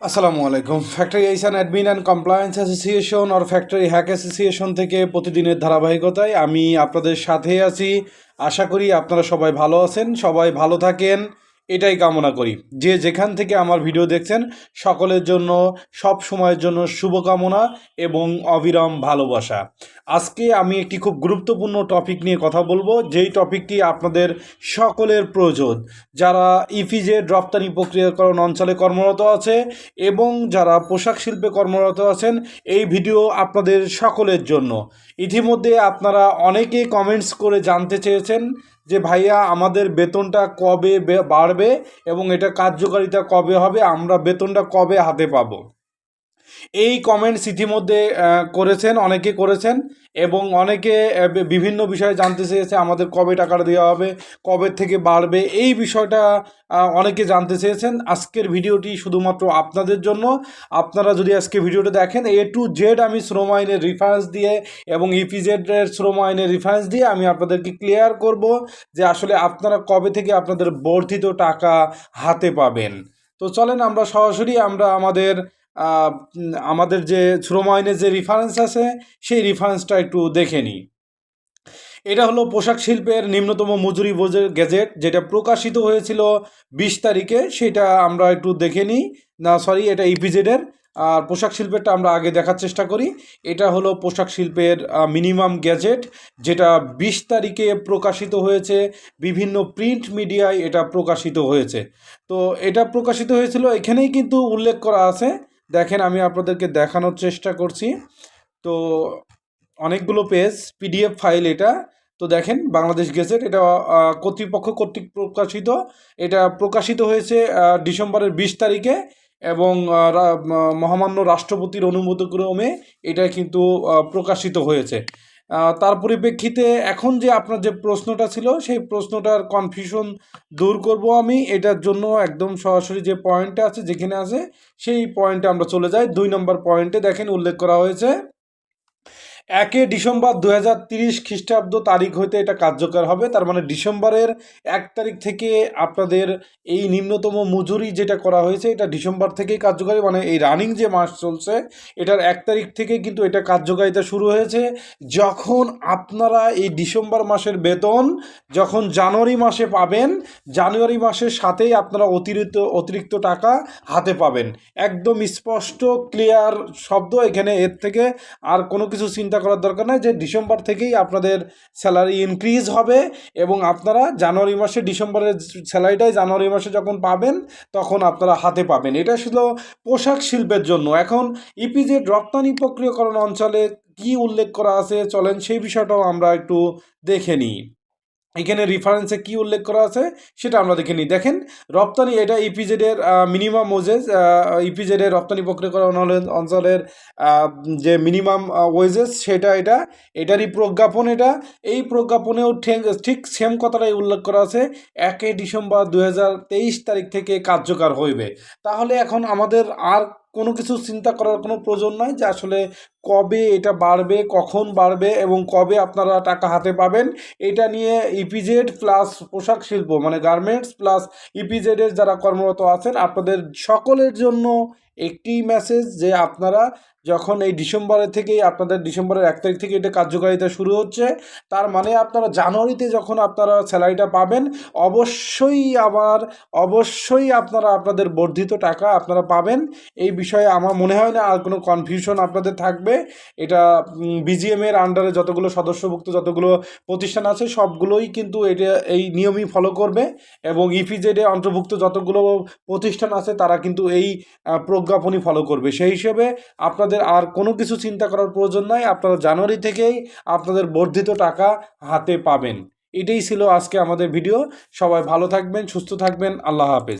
আসসালামু আলাইকুম। ফ্যাক্টরি এইসান অ্যাডমিন অ্যান্ড কমপ্লায়েন্স অ্যাসোসিয়েশন আর ফ্যাক্টরি হ্যাক অ্যাসোসিয়েশন থেকে প্রতিদিনের ধারাবাহিকতায় আমি আপনাদের সাথে আছি। আশা করি আপনারা সবাই ভালো আছেন, সবাই ভালো থাকেন। এটাই কামনা করি। যে যেখান থেকে আমার ভিডিও দেখছেন, সকলের জন্য, সব সময়ের জন্য শুভকামনা এবং অবিরাম ভালোবাসা। আজকে আমি একটি খুব গুরুত্বপূর্ণ টপিক নিয়ে কথা বলব, যেই টপিকটি আপনাদের সকলের প্রয়োজন। যারা ইফিজেড রপ্তানি প্রক্রিয়াকরণ অঞ্চলে কর্মরত আছে এবং যারা পোশাক শিল্পে কর্মরত আছেন, এই ভিডিও আপনাদের সকলের জন্য। ইতিমধ্যে আপনারা অনেকেই কমেন্টস করে জানতে চেয়েছেন যে ভাইয়া, আমাদের বেতনটা কবে বাড়বে এবং এটা কার্যকারিতা কবে হবে, আমরা বেতনটা কবে হাতে পাবো? এই কমেন্টস ইতিমধ্যে করেছেন, অনেকে করেছেন এবং অনেকে বিভিন্ন বিষয়ে জানতে চেয়েছে, আমাদের কবে টাকাটা দেওয়া হবে, কবে থেকে বাড়বে, এই বিষয়টা অনেকে জানতে চেয়েছেন। আজকের ভিডিওটি শুধুমাত্র আপনাদের জন্য। আপনারা যদি আজকে ভিডিওটা দেখেন এ টু জেড আমি শ্রম আইনের রিফারেন্স দিয়ে এবং ইপিজেডের শ্রম আইনের রিফারেন্স দিয়ে আমি আপনাদেরকে ক্লিয়ার করব যে আসলে আপনারা কবে থেকে আপনাদের বর্ধিত টাকা হাতে পাবেন। তো চলেন আমরা সরাসরি আমরা আমাদের আমাদের যে শ্রম আইনের যে রেফারেন্স আছে, সেই রেফারেন্সটা একটু দেখে নিই। এটা হলো পোশাক শিল্পের নিম্নতম মজুরি বোঝের যেটা প্রকাশিত হয়েছিল বিশ তারিখে, সেটা আমরা একটু দেখে নিই। না সরি এটা ইপিজেডের আর পোশাক শিল্পেরটা আমরা আগে দেখার চেষ্টা করি। এটা হলো পোশাক শিল্পের মিনিমাম গ্যাজেট যেটা বিশ তারিখে প্রকাশিত হয়েছে। বিভিন্ন প্রিন্ট মিডিয়ায় এটা প্রকাশিত হয়েছে। তো এটা প্রকাশিত হয়েছিল, এখানেই কিন্তু উল্লেখ করা আছে দেখেন, আমি আপনাদেরকে দেখানোর চেষ্টা করছি। তো অনেকগুলো পেজ পিডিএফ ফাইল এটা। তো দেখেন, বাংলাদেশ গেজেট এটা কর্তৃপক্ষ কর্তৃক প্রকাশিত। এটা প্রকাশিত হয়েছে ডিসেম্বরের বিশ তারিখে এবং মহামান্য রাষ্ট্রপতির অনুমতিক্রমে এটা কিন্তু প্রকাশিত হয়েছে। তার পরিপ্রেক্ষিতে এখন যে আপনার যে প্রশ্নটা ছিল, সেই প্রশ্নটার কনফিউশন দূর করব আমি। এটার জন্য একদম সরাসরি যে পয়েন্টটা আছে যেখানে আছে, সেই পয়েন্টে আমরা চলে যাই। দুই নম্বর পয়েন্টে দেখেন উল্লেখ করা হয়েছে। একে ডিসেম্বর দু হাজার তিরিশ খ্রিস্টাব্দ তারিখ হইতে এটা কার্যকর হবে। তার মানে ডিসেম্বরের এক তারিখ থেকে আপনাদের এই নিম্নতম মজুরি যেটা করা হয়েছে, এটা ডিসেম্বর থেকেই কার্যকারী। মানে এই রানিং যে মাস চলছে, এটার এক তারিখ থেকে কিন্তু এটা কার্যকারিতা শুরু হয়েছে। যখন আপনারা এই ডিসেম্বর মাসের বেতন যখন জানুয়ারি মাসে পাবেন, জানুয়ারি মাসের সাথেই আপনারা অতিরিক্ত অতিরিক্ত টাকা হাতে পাবেন। একদম স্পষ্ট ক্লিয়ার শব্দ এখানে। এর থেকে আর কোনো কিছু চিন্তা করার দরকার নাই যে ডিসেম্বর থেকেই আপনাদের স্যালারি ইনক্রিজ হবে এবং আপনারা জানুয়ারি মাসে ডিসেম্বরের স্যালারিটাই জানুয়ারি মাসে যখন পাবেন, তখন আপনারা হাতে পাবেন। এটা ছিল পোশাক শিল্পের জন্য। এখন ইপিজেড রপ্তানি প্রক্রিয়াকরণ অঞ্চলে কি উল্লেখ করা আছে চলেন সেই বিষয়টাও আমরা একটু দেখে নিই। এখানে রেফারেন্সে কি উল্লেখ করা আছে সেটা আমরা দেখে নিই। দেখেন, রপ্তানি এটা ইপিজেডের মিনিমাম ওয়েজেস ইপিজেডের রপ্তানি প্রক্রিয়াকরণ অঞ্চলের- যে মিনিমাম ওয়েজেস সেটা এটা, এটারই প্রজ্ঞাপন এটা। এই প্রজ্ঞাপনেও ঠিক সেম কথাটাই উল্লেখ করা আছে একই ডিসেম্বর দু হাজার তেইশ তারিখ থেকে কার্যকর হইবে। তাহলে এখন আমাদের আর কোনো কিছু চিন্তা করার কোনো প্রয়োজন নাই যে আসলে কবে এটা বাড়বে, কখন বাড়বে এবং কবে আপনারা টাকা হাতে পাবেন। এটা নিয়ে ইপিজেড প্লাস পোশাক শিল্প মানে গার্মেন্টস প্লাস ইপিজেডের যারা কর্মরত আছেন, আপনাদের সকলের জন্য একটি মেসেজ যে আপনারা যখন এই ডিসেম্বরের থেকেই আপনাদের ডিসেম্বরের এক তারিখ থেকে এটা কার্যকারিতা শুরু হচ্ছে তার মানে আপনারা জানুয়ারিতে যখন আপনারা স্যালারিটা পাবেন অবশ্যই আবার অবশ্যই আপনারা আপনাদের বর্ধিত টাকা আপনারা পাবেন। এই বিষয়ে আমার মনে হয় না আর কোনো কনফিউশন আপনাদের থাকবে। এটা বিজিএম এর আন্ডারে যতগুলো সদস্যভুক্ত যতগুলো প্রতিষ্ঠান আছে সবগুলোই কিন্তু এটা এই নিয়মই ফলো করবে। এবং ইপিজেডে অন্তর্ভুক্ত যতগুলো প্রতিষ্ঠান আছে তারা কিন্তু এই আহ, প্রজ্ঞাপনই ফলো করবে। সেই হিসেবে আপনাদের আর কোনো কিছু চিন্তা করার প্রয়োজন নাই। আপনারা জানুয়ারি থেকেই আপনাদের বর্ধিত টাকা হাতে পাবেন। এটাই ছিল আজকে আমাদের ভিডিও সবাই ভালো থাকবেন, সুস্থ থাকবেন। আল্লাহ হাফেজ।